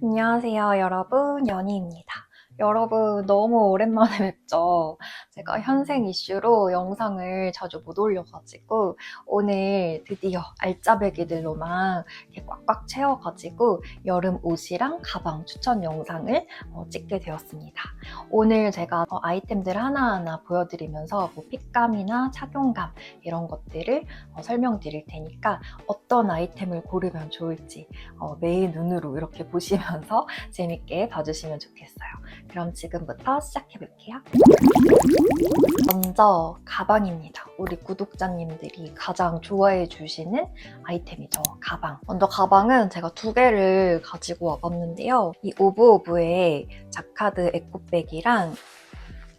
안녕하세요, 여러분. 연희입니다. 여러분, 너무 오랜만에 뵙죠? 제가 현생 이슈로 영상을 자주 못 올려가지고, 오늘 드디어 알짜배기들로만 이렇게 꽉꽉 채워가지고, 여름 옷이랑 가방 추천 영상을 어, 찍게 되었습니다. 오늘 제가 어, 아이템들 하나하나 보여드리면서 뭐 핏감이나 착용감, 이런 것들을 어, 설명드릴 테니까, 어떤 아이템을 고르면 좋을지, 어, 매일 눈으로 이렇게 보시면서 재밌게 봐주시면 좋겠어요. 그럼 지금부터 시작해볼게요. 먼저 가방입니다. 우리 구독자님들이 가장 좋아해 주시는 아이템이죠. 가방. 먼저 가방은 제가 두 개를 가지고 와봤는데요. 이 오브오브의 자카드 에코백이랑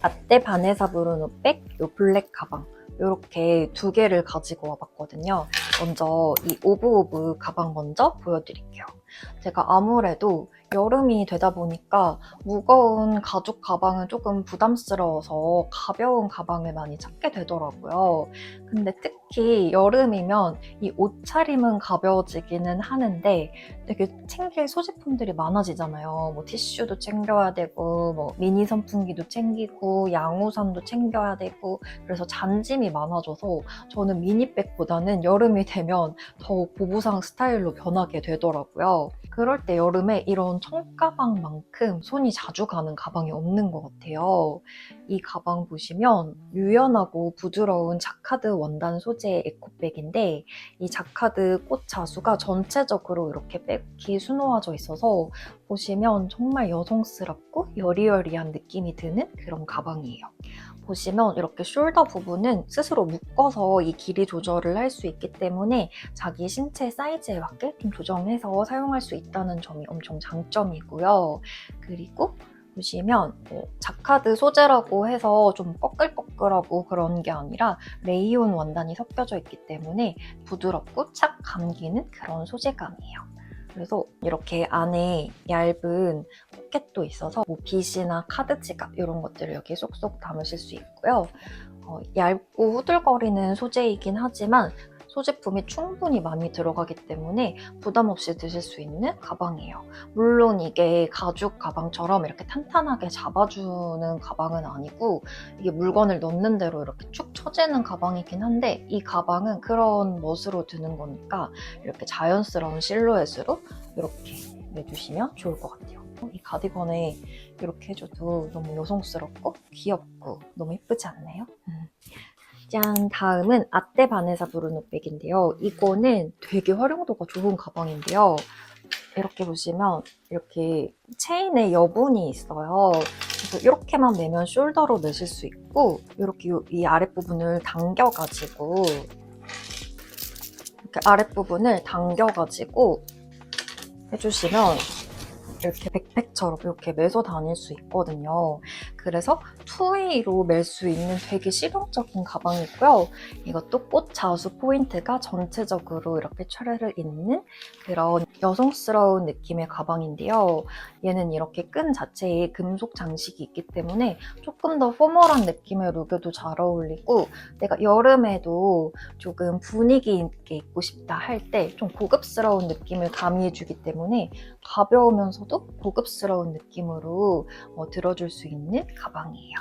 라떼 바네사 브루노 백, 요 블랙 가방. 이렇게 두 개를 가지고 와봤거든요. 먼저 이 오브오브 가방 먼저 보여드릴게요. 제가 아무래도 여름이 되다 보니까 무거운 가죽 가방은 조금 부담스러워서 가벼운 가방을 많이 찾게 되더라고요. 근데 특히 여름이면 이 옷차림은 가벼워지기는 하는데 되게 챙길 소지품들이 많아지잖아요. 뭐 티슈도 챙겨야 되고, 뭐 미니 선풍기도 챙기고, 양우산도 챙겨야 되고, 그래서 잔짐이 많아져서 저는 미니백보다는 여름이 되면 더욱 보부상 스타일로 변하게 되더라고요. 그럴 때 여름에 이런 청가방만큼 손이 자주 가는 가방이 없는 것 같아요. 이 가방 보시면 유연하고 부드러운 자카드 원단 소재의 에코백인데 이 자카드 꽃 자수가 전체적으로 이렇게 백이 수놓아져 있어서 보시면 정말 여성스럽고 여리여리한 느낌이 드는 그런 가방이에요. 보시면 이렇게 숄더 부분은 스스로 묶어서 이 길이 조절을 할 수 있기 때문에 자기 신체 사이즈에 맞게 좀 조정해서 사용할 수 있다는 점이 엄청 장점이고요. 그리고 보시면 뭐 자카드 소재라고 해서 좀 꺼끌꺼끌하고 그런 게 아니라 레이온 원단이 섞여져 있기 때문에 부드럽고 착 감기는 그런 소재감이에요. 그래서 이렇게 안에 얇은 포켓도 있어서 뭐 빗이나 카드 지갑 이런 것들을 여기 쏙쏙 담으실 수 있고요. 어, 얇고 후들거리는 소재이긴 하지만 소지품이 충분히 많이 들어가기 때문에 부담 없이 드실 수 있는 가방이에요. 물론 이게 가죽 가방처럼 이렇게 탄탄하게 잡아주는 가방은 아니고 이게 물건을 넣는 대로 이렇게 축 처지는 가방이긴 한데 이 가방은 그런 멋으로 드는 거니까 이렇게 자연스러운 실루엣으로 이렇게 내주시면 좋을 것 같아요. 이 가디건에 이렇게 해줘도 너무 여성스럽고 귀엽고 너무 예쁘지 않나요? 음. 짠! 다음은 아떼 바네사 브루노백인데요. 이거는 되게 활용도가 좋은 가방인데요. 이렇게 보시면 이렇게 체인에 여분이 있어요. 그래서 이렇게만 매면 숄더로 매실 수 있고 이렇게 이 아랫부분을 당겨가지고 이렇게 아랫부분을 당겨가지고 해주시면 이렇게 백팩처럼 이렇게 매서 다닐 수 있거든요. 그래서 투웨이로 멜 수 있는 되게 실용적인 가방이고요. 이것도 꽃 자수 포인트가 전체적으로 이렇게 차례를 있는 그런 여성스러운 느낌의 가방인데요. 얘는 이렇게 끈 자체에 금속 장식이 있기 때문에 조금 더 포멀한 느낌의 룩에도 잘 어울리고 내가 여름에도 조금 분위기 있게 입고 싶다 할 때 좀 고급스러운 느낌을 가미해주기 때문에 가벼우면서도 고급스러운 느낌으로 어, 들어줄 수 있는 가방이에요.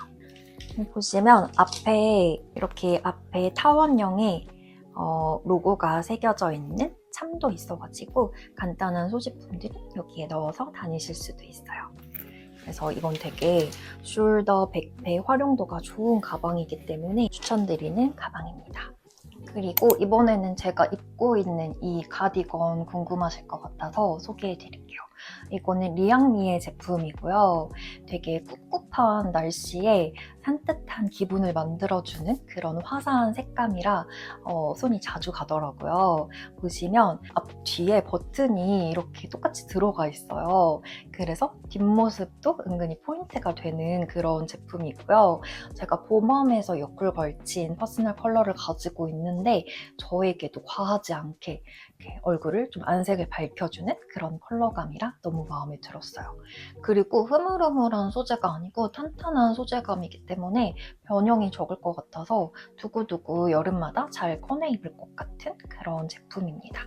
보시면 앞에 이렇게 앞에 타원형의 어, 로고가 새겨져 있는 참도 있어가지고 간단한 소지품들을 여기에 넣어서 다니실 수도 있어요. 그래서 이건 되게 숄더, 백패 활용도가 좋은 가방이기 때문에 추천드리는 가방입니다. 그리고 이번에는 제가 입고 있는 이 가디건 궁금하실 것 같아서 소개해 드릴게요. 이거는 리앙미의 제품이고요. 되게 꿉꿉한 날씨에 산뜻한 기분을 만들어주는 그런 화사한 색감이라 어, 손이 자주 가더라고요. 보시면 앞 뒤에 버튼이 이렇게 똑같이 들어가 있어요. 그래서 뒷모습도 은근히 포인트가 되는 그런 제품이고요. 제가 봄웜에서 옆을 걸친 퍼스널 컬러를 가지고 있는데 저에게도 과하지 않게 얼굴을 좀 안색을 밝혀주는 그런 컬러감이라 너무 마음에 들었어요. 그리고 흐물흐물한 소재가 아니고 탄탄한 소재감이기 때문에 변형이 적을 것 같아서 두고두고 여름마다 잘 꺼내 입을 것 같은 그런 제품입니다.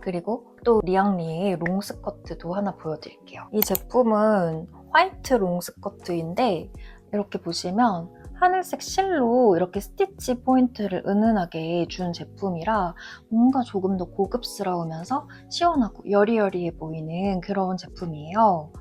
그리고 또 리앙리의 롱스커트도 하나 보여드릴게요. 이 제품은 화이트 롱스커트인데 이렇게 보시면 하늘색 실로 이렇게 스티치 포인트를 은은하게 준 제품이라 뭔가 조금 더 고급스러우면서 시원하고 여리여리해 보이는 그런 제품이에요.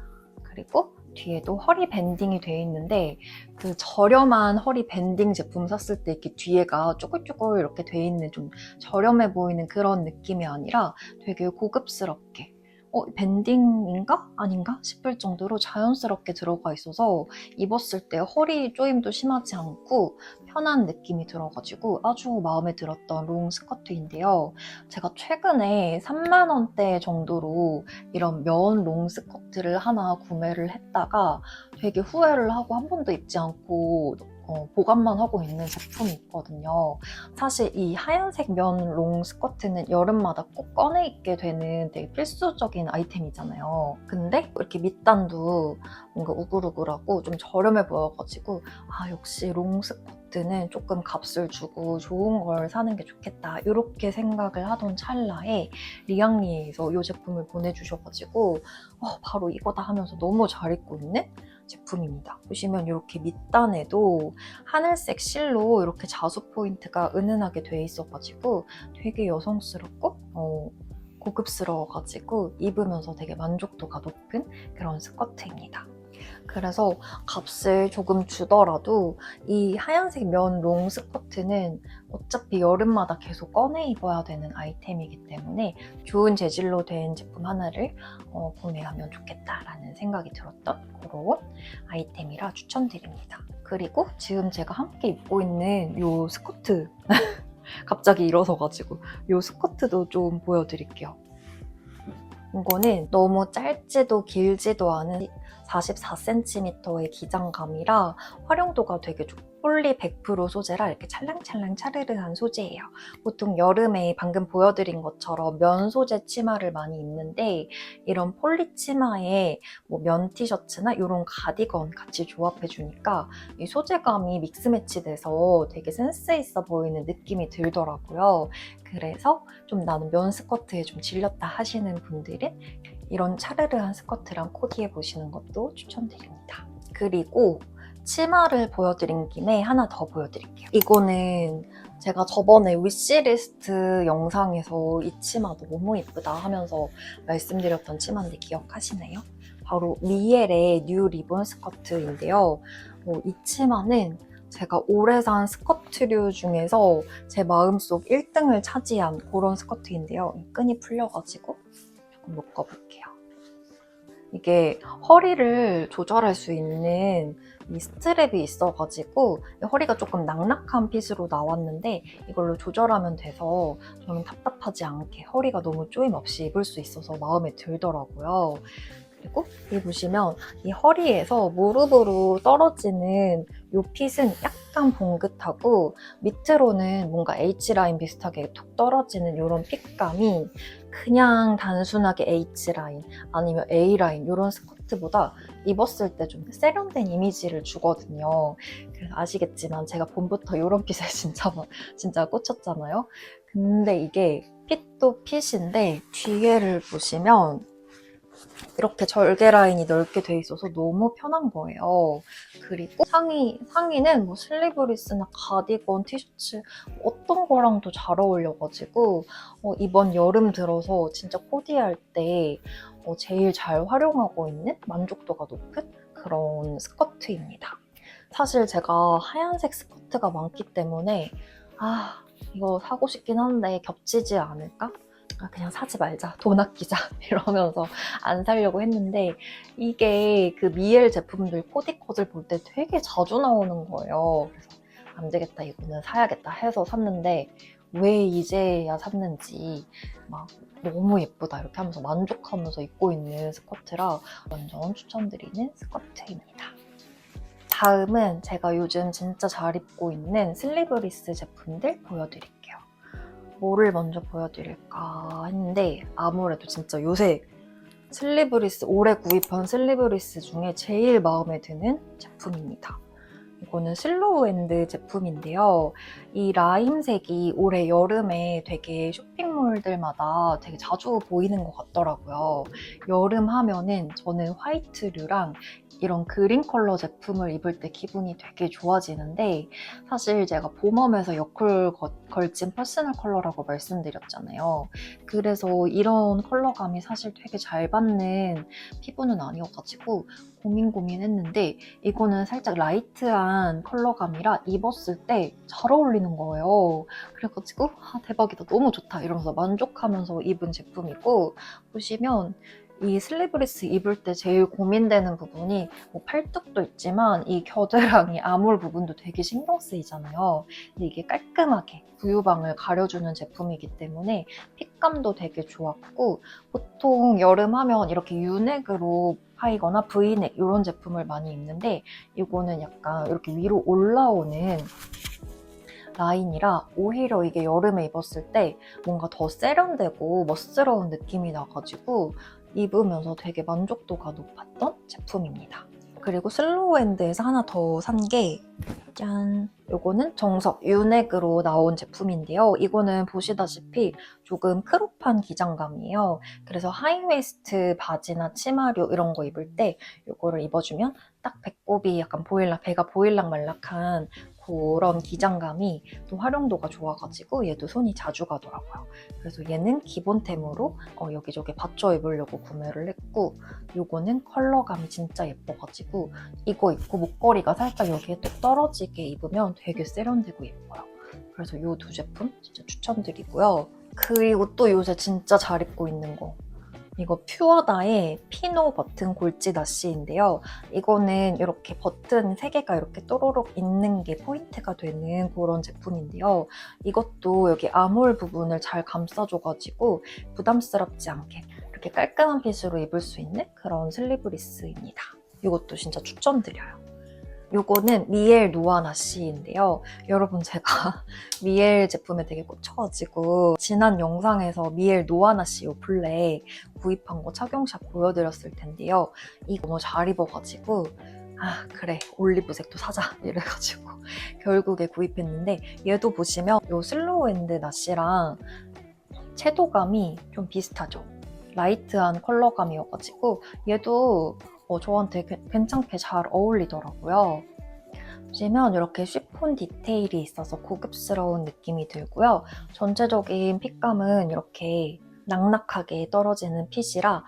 그리고 뒤에도 허리 밴딩이 되어 있는데 그 저렴한 허리 밴딩 제품 샀을 때 이렇게 뒤에가 쪼글쪼글 이렇게 돼 있는 좀 저렴해 보이는 그런 느낌이 아니라 되게 고급스럽게 어, 밴딩인가? 아닌가? 싶을 정도로 자연스럽게 들어가 있어서 입었을 때 허리 조임도 심하지 않고 편한 느낌이 들어가지고 아주 마음에 들었던 롱 스커트인데요. 제가 최근에 3만원대 정도로 이런 면 롱 스커트를 하나 구매를 했다가 되게 후회를 하고 한 번도 입지 않고 어, 보관만 하고 있는 제품이 있거든요. 사실 이 하얀색 면 롱 스커트는 여름마다 꼭 꺼내 입게 되는 되게 필수적인 아이템이잖아요. 근데 이렇게 밑단도 뭔가 우글우글하고 좀 저렴해 보여가지고 아 역시 롱 스커트는 조금 값을 주고 좋은 걸 사는 게 좋겠다 이렇게 생각을 하던 찰나에 리앙리에서 이 제품을 보내주셔가지고 어, 바로 이거다 하면서 너무 잘 입고 있는 제품입니다. 보시면 이렇게 밑단에도 하늘색 실로 이렇게 자수 포인트가 은은하게 돼 있어가지고 되게 여성스럽고 어, 고급스러워가지고 입으면서 되게 만족도가 높은 그런 스커트입니다. 그래서 값을 조금 주더라도 이 하얀색 면 롱 스커트는 어차피 여름마다 계속 꺼내 입어야 되는 아이템이기 때문에 좋은 재질로 된 제품 하나를 어, 구매하면 좋겠다라는 생각이 들었던 그런 아이템이라 추천드립니다. 그리고 지금 제가 함께 입고 있는 이 스커트 갑자기 일어서가지고 이 스커트도 좀 보여드릴게요. 이거는 너무 짧지도 길지도 않은 44cm의 기장감이라 활용도가 되게 좋고 폴리 100% 소재라 이렇게 찰랑찰랑 차르르한 소재예요. 보통 여름에 방금 보여드린 것처럼 면 소재 치마를 많이 입는데 이런 폴리 치마에 뭐 면 티셔츠나 이런 가디건 같이 조합해 주니까 이 소재감이 믹스 매치돼서 되게 센스 있어 보이는 느낌이 들더라고요. 그래서 좀 나는 면 스커트에 좀 질렸다 하시는 분들은 이런 차르르한 스커트랑 코디해 보시는 것도 추천드립니다. 그리고 치마를 보여드린 김에 하나 더 보여드릴게요. 이거는 제가 저번에 위시리스트 영상에서 이 치마 너무 예쁘다 하면서 말씀드렸던 치마인데 기억하시나요? 바로 미엘의 뉴 리본 스커트인데요. 어, 이 치마는 제가 오래 산 스커트류 중에서 제 마음속 1등을 차지한 그런 스커트인데요. 이 끈이 풀려가지고 조금 묶어볼게요. 이게 허리를 조절할 수 있는 이 스트랩이 있어가지고 허리가 조금 낙낙한 핏으로 나왔는데 이걸로 조절하면 돼서 저는 답답하지 않게 허리가 너무 조임 없이 입을 수 있어서 마음에 들더라고요. 그리고 여기 보시면 이 허리에서 무릎으로 떨어지는 이 핏은 약간 봉긋하고 밑으로는 뭔가 H라인 비슷하게 툭 떨어지는 이런 핏감이 그냥 단순하게 H라인 아니면 A라인 이런 스커트보다 입었을 때 좀 세련된 이미지를 주거든요. 아시겠지만 제가 봄부터 이런 핏에 진짜 막- 진짜 꽂혔잖아요. 근데 이게 핏도 핏인데 뒤에를 보시면 이렇게 절개 라인이 넓게 돼 있어서 너무 편한 거예요. 그리고 상의, 상의는 뭐 슬리브리스나 가디건, 티셔츠 어떤 거랑도 잘 어울려가지고 어, 이번 여름 들어서 진짜 코디할 때 어, 제일 잘 활용하고 있는 만족도가 높은 그런 스커트입니다. 사실 제가 하얀색 스커트가 많기 때문에 아 이거 사고 싶긴 한데 겹치지 않을까? 아, 그냥 사지 말자 돈 아끼자 이러면서 안 사려고 했는데 이게 그 미엘 제품들 코디컷을 볼 때 되게 자주 나오는 거예요. 그래서 안 되겠다 이거는 사야겠다 해서 샀는데 왜 이제야 샀는지 막 너무 예쁘다 이렇게 하면서 만족하면서 입고 있는 스커트라 완전 추천드리는 스커트입니다. 다음은 제가 요즘 진짜 잘 입고 있는 슬리브리스 제품들 보여드릴게요. 뭐를 먼저 보여드릴까 했는데 아무래도 진짜 요새 슬리브리스 올해 구입한 슬리브리스 중에 제일 마음에 드는 제품입니다. 이거는 슬로우 엔드 제품인데요. 이 라임색이 올해 여름에 되게 쇼핑몰들마다 되게 자주 보이는 것 같더라고요. 여름 하면은 저는 화이트류랑 이런 그린 컬러 제품을 입을 때 기분이 되게 좋아지는데 사실 제가 봄웜에서 여쿨 거- 걸친 퍼스널 컬러라고 말씀드렸잖아요. 그래서 이런 컬러감이 사실 되게 잘 받는 피부는 아니어가지고 고민 고민했는데 이거는 살짝 라이트한 컬러감이라 입었을 때 잘 어울리는 거예요. 그래가지고 아 대박이다 너무 좋다 이러면서 만족하면서 입은 제품이고 보시면 이 슬리브리스 입을 때 제일 고민되는 부분이 뭐 팔뚝도 있지만 이 겨드랑이 아몰 부분도 되게 신경 쓰이잖아요. 근데 이게 깔끔하게 부유방을 가려주는 제품이기 때문에 핏감도 되게 좋았고 보통 여름 하면 이렇게 유넥으로 파이거나 브이넥 이런 제품을 많이 입는데 이거는 약간 이렇게 위로 올라오는 라인이라 오히려 이게 여름에 입었을 때 뭔가 더 세련되고 멋스러운 느낌이 나가지고 입으면서 되게 만족도가 높았던 제품입니다. 그리고 슬로우엔드에서 하나 더 산 게 짠! 요거는 정석 유넥으로 나온 제품인데요. 이거는 보시다시피 조금 크롭한 기장감이에요. 그래서 하이웨스트 바지나 치마류 이런 거 입을 때 이거를 입어주면 딱 배꼽이 약간 보일락, 배가 보일락 말락한 그런 기장감이 또 활용도가 좋아가지고 얘도 손이 자주 가더라고요. 그래서 얘는 기본템으로 어, 여기저기 받쳐 입으려고 구매를 했고 요거는 컬러감이 진짜 예뻐가지고 이거 입고 목걸이가 살짝 여기에 또 떨어지게 입으면 되게 세련되고 예뻐요. 그래서 이두 제품 진짜 추천드리고요. 그리고 또 요새 진짜 잘 입고 있는 거 이거 퓨어다의 피노 버튼 골지 나시인데요. 이거는 이렇게 버튼 3개가 이렇게 또로록 있는 게 포인트가 되는 그런 제품인데요. 이것도 여기 아몰 부분을 잘 감싸줘가지고 부담스럽지 않게 이렇게 깔끔한 핏으로 입을 수 있는 그런 슬리브리스입니다. 이것도 진짜 추천드려요. 요거는 미엘 노아나시인데요. 여러분 제가 미엘 제품에 되게 꽂혀가지고 지난 영상에서 미엘 노아나시 요 블랙 구입한 거 착용샷 보여드렸을 텐데요. 이거 너무 잘 입어가지고 아 그래 올리브색도 사자 이래가지고 결국에 구입했는데 얘도 보시면 요 슬로우엔드 나시랑 채도감이 좀 비슷하죠. 라이트한 컬러감이어가지고 얘도 어, 저한테 괜- 괜찮게 잘 어울리더라고요. 보시면 이렇게 쉬폰 디테일이 있어서 고급스러운 느낌이 들고요. 전체적인 핏감은 이렇게 낙낙하게 떨어지는 핏이라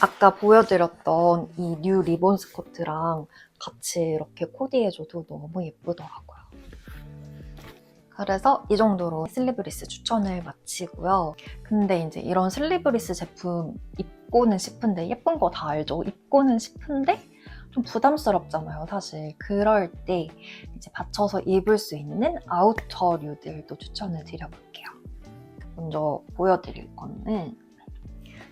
아까 보여드렸던 이 뉴 리본 스커트랑 같이 이렇게 코디해줘도 너무 예쁘더라고요. 그래서 이 정도로 슬리브리스 추천을 마치고요. 근데 이제 이런 슬리브리스 제품 입고는 싶은데 예쁜 거 다 알죠? 입고는 싶은데 좀 부담스럽잖아요, 사실. 그럴 때 이제 받쳐서 입을 수 있는 아우터류들도 추천을 드려볼게요. 먼저 보여드릴 거는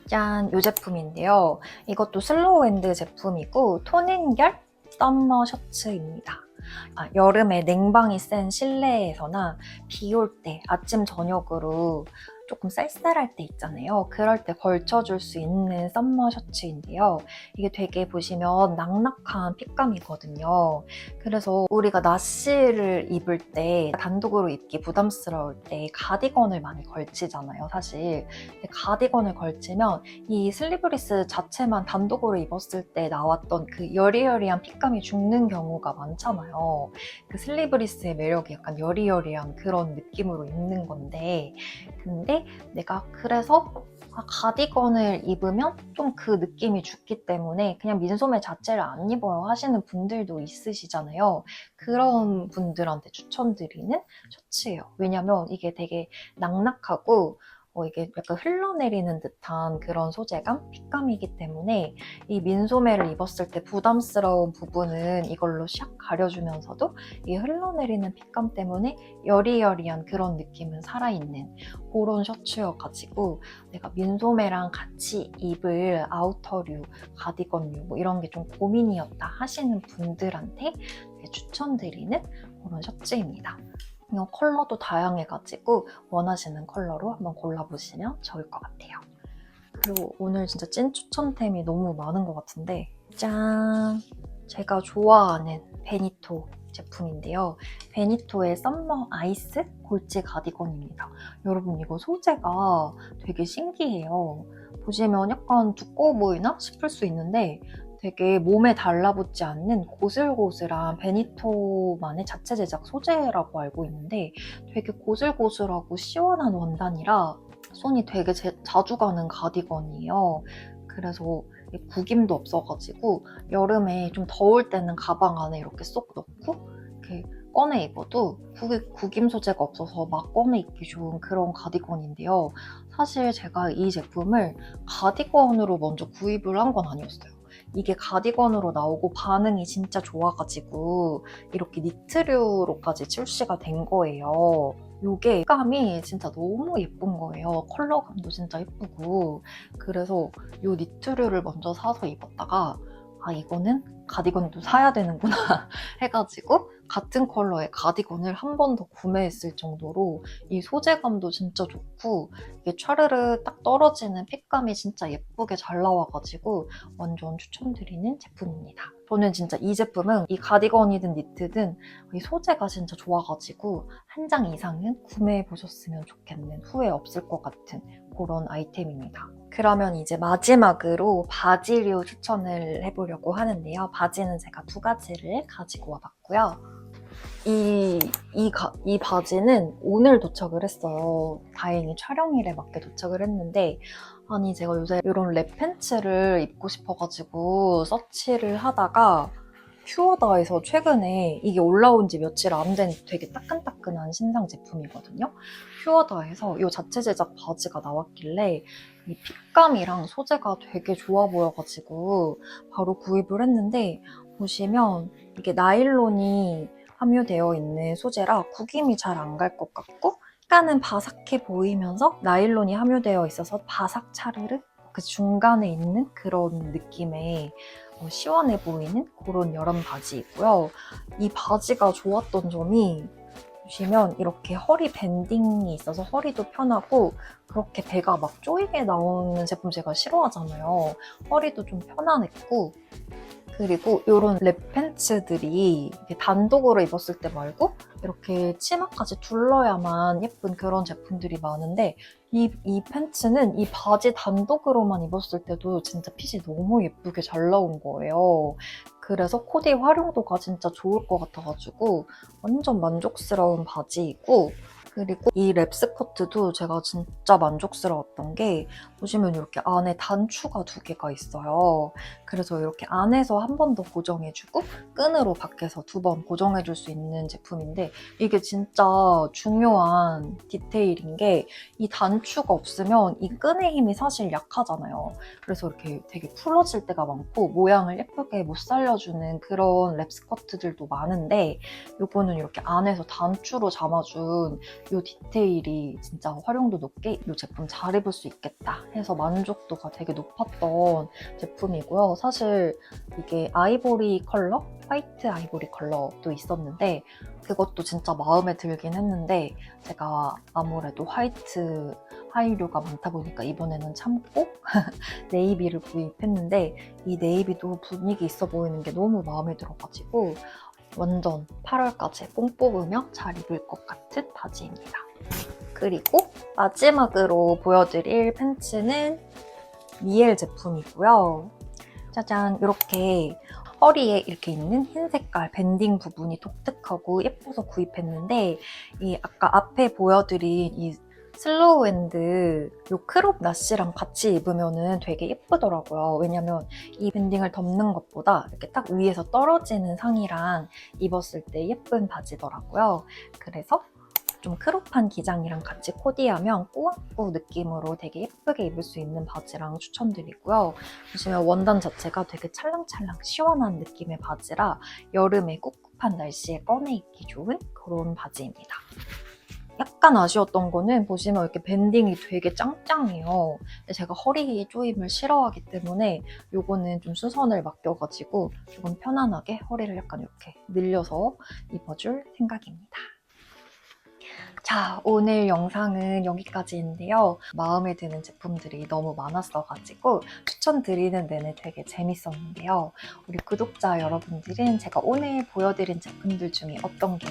짠! 이 제품인데요. 이것도 슬로우엔드 제품이고 토닝결 썸머 셔츠입니다. 아, 여름에 냉방이 센 실내에서나 비 올 때 아침 저녁으로 조금 쌀쌀할 때 있잖아요. 그럴 때 걸쳐줄 수 있는 썸머 셔츠인데요. 이게 되게 보시면 낙낙한 핏감이거든요. 그래서 우리가 나시를 입을 때 단독으로 입기 부담스러울 때 가디건을 많이 걸치잖아요, 사실. 가디건을 걸치면 이 슬리브리스 자체만 단독으로 입었을 때 나왔던 그 여리여리한 핏감이 죽는 경우가 많잖아요. 그 슬리브리스의 매력이 약간 여리여리한 그런 느낌으로 입는 건데 근데 내가 그래서 아, 가디건을 입으면 좀 그 느낌이 죽기 때문에 그냥 민소매 자체를 안 입어요 하시는 분들도 있으시잖아요. 그런 분들한테 추천드리는 셔츠예요. 왜냐면 이게 되게 낙낙하고 어, 이게 약간 흘러내리는 듯한 그런 소재감, 핏감이기 때문에 이 민소매를 입었을 때 부담스러운 부분은 이걸로 샥 가려주면서도 이 흘러내리는 핏감 때문에 여리여리한 그런 느낌은 살아있는 그런 셔츠여가지고 내가 민소매랑 같이 입을 아우터류, 가디건류 뭐 이런 게 좀 고민이었다 하시는 분들한테 추천드리는 그런 셔츠입니다. 컬러도 다양해가지고 원하시는 컬러로 한번 골라보시면 좋을 것 같아요. 그리고 오늘 진짜 찐 추천템이 너무 많은 것 같은데 짠! 제가 좋아하는 베니토 제품인데요. 베니토의 썸머 아이스 골지 가디건입니다. 여러분 이거 소재가 되게 신기해요. 보시면 약간 두꺼워 보이나 싶을 수 있는데 되게 몸에 달라붙지 않는 고슬고슬한 베니토만의 자체 제작 소재라고 알고 있는데 되게 고슬고슬하고 시원한 원단이라 손이 되게 제- 자주 가는 가디건이에요. 그래서 이 구김도 없어가지고 여름에 좀 더울 때는 가방 안에 이렇게 쏙 넣고 이렇게 꺼내 입어도 구, 구김 소재가 없어서 막 꺼내 입기 좋은 그런 가디건인데요. 사실 제가 이 제품을 가디건으로 먼저 구입을 한 건 아니었어요. 이게 가디건으로 나오고 반응이 진짜 좋아가지고 이렇게 니트류로까지 출시가 된 거예요. 요게 감이 진짜 너무 예쁜 거예요. 컬러감도 진짜 예쁘고 그래서 요 니트류를 먼저 사서 입었다가 아 이거는 가디건도 사야 되는구나 해가지고 같은 컬러의 가디건을 한 번 더 구매했을 정도로 이 소재감도 진짜 좋고 이게 촤르르 딱 떨어지는 핏감이 진짜 예쁘게 잘 나와가지고 완전 추천드리는 제품입니다. 저는 진짜 이 제품은 이 가디건이든 니트든 이 소재가 진짜 좋아가지고 한 장 이상은 구매해 보셨으면 좋겠는 후회 없을 것 같은 그런 아이템입니다. 그러면 이제 마지막으로 바지류 추천을 해보려고 하는데요. 바지는 제가 두 가지를 가지고 와봤고요. 이, 이, 가- 이 바지는 오늘 도착을 했어요. 다행히 촬영일에 맞게 도착을 했는데, 아니, 제가 요새 이런 랩 팬츠를 입고 싶어가지고 서치를 하다가 퓨어다에서 최근에 이게 올라온 지 며칠 안 된 되게 따끈따끈한 신상 제품이거든요. 퓨어다에서 이 자체 제작 바지가 나왔길래 이 핏감이랑 소재가 되게 좋아 보여가지고 바로 구입을 했는데 보시면 이게 나일론이 함유되어 있는 소재라 구김이 잘 안 갈 것 같고 약간은 바삭해 보이면서 나일론이 함유되어 있어서 바삭 차르르 그 중간에 있는 그런 느낌의 어, 시원해 보이는 그런 여름 바지이고요. 이 바지가 좋았던 점이 보시면 이렇게 허리 밴딩이 있어서 허리도 편하고 그렇게 배가 막 쪼이게 나오는 제품 제가 싫어하잖아요. 허리도 좀 편안했고 그리고 이런 랩 팬츠들이 단독으로 입었을 때 말고 이렇게 치마까지 둘러야만 예쁜 그런 제품들이 많은데 이, 이 팬츠는 이 바지 단독으로만 입었을 때도 진짜 핏이 너무 예쁘게 잘 나온 거예요. 그래서 코디 활용도가 진짜 좋을 것 같아가지고 완전 만족스러운 바지이고 그리고 이 랩 스커트도 제가 진짜 만족스러웠던 게 보시면 이렇게 안에 단추가 두 개가 있어요. 그래서 이렇게 안에서 한 번 더 고정해주고 끈으로 밖에서 두 번 고정해줄 수 있는 제품인데 이게 진짜 중요한 디테일인 게 이 단추가 없으면 이 끈의 힘이 사실 약하잖아요. 그래서 이렇게 되게 풀어질 때가 많고 모양을 예쁘게 못 살려주는 그런 랩 스커트들도 많은데 이거는 이렇게 안에서 단추로 잡아준 이 디테일이 진짜 활용도 높게 이 제품 잘 입을 수 있겠다 해서 만족도가 되게 높았던 제품이고요. 사실 이게 아이보리 컬러, 화이트 아이보리 컬러도 있었는데 그것도 진짜 마음에 들긴 했는데 제가 아무래도 화이트 하이류가 많다 보니까 이번에는 참고 네이비를 구입했는데 이 네이비도 분위기 있어 보이는 게 너무 마음에 들어가지고 완전 8월까지 뽕 뽑으며 잘 입을 것 같은 바지입니다. 그리고 마지막으로 보여드릴 팬츠는 미엘 제품이고요. 짜잔 이렇게 허리에 이렇게 있는 흰 색깔 밴딩 부분이 독특하고 예뻐서 구입했는데 이 아까 앞에 보여드린 이 슬로우 앤드 요 크롭 나시랑 같이 입으면 되게 예쁘더라고요. 왜냐면 이 밴딩을 덮는 것보다 이렇게 딱 위에서 떨어지는 상의랑 입었을 때 예쁜 바지더라고요. 그래서 좀 크롭한 기장이랑 같이 코디하면 꾸안꾸 느낌으로 되게 예쁘게 입을 수 있는 바지랑 추천드리고요. 보시면 원단 자체가 되게 찰랑찰랑 시원한 느낌의 바지라 여름에 꿉꿉한 날씨에 꺼내 입기 좋은 그런 바지입니다. 약간 아쉬웠던 거는 보시면 이렇게 밴딩이 되게 짱짱해요. 근데 제가 허리 조임을 싫어하기 때문에 요거는 좀 수선을 맡겨가지고 조금 편안하게 허리를 약간 이렇게 늘려서 입어줄 생각입니다. 자, 오늘 영상은 여기까지인데요. 마음에 드는 제품들이 너무 많았어가지고 추천드리는 내내 되게 재밌었는데요. 우리 구독자 여러분들은 제가 오늘 보여드린 제품들 중에 어떤 게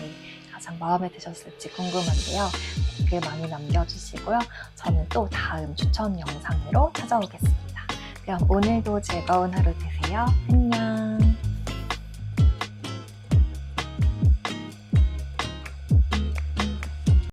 가장 마음에 드셨을지 궁금한데요. 댓글 많이 남겨주시고요. 저는 또 다음 추천 영상으로 찾아오겠습니다. 그럼 오늘도 즐거운 하루 되세요. 안녕.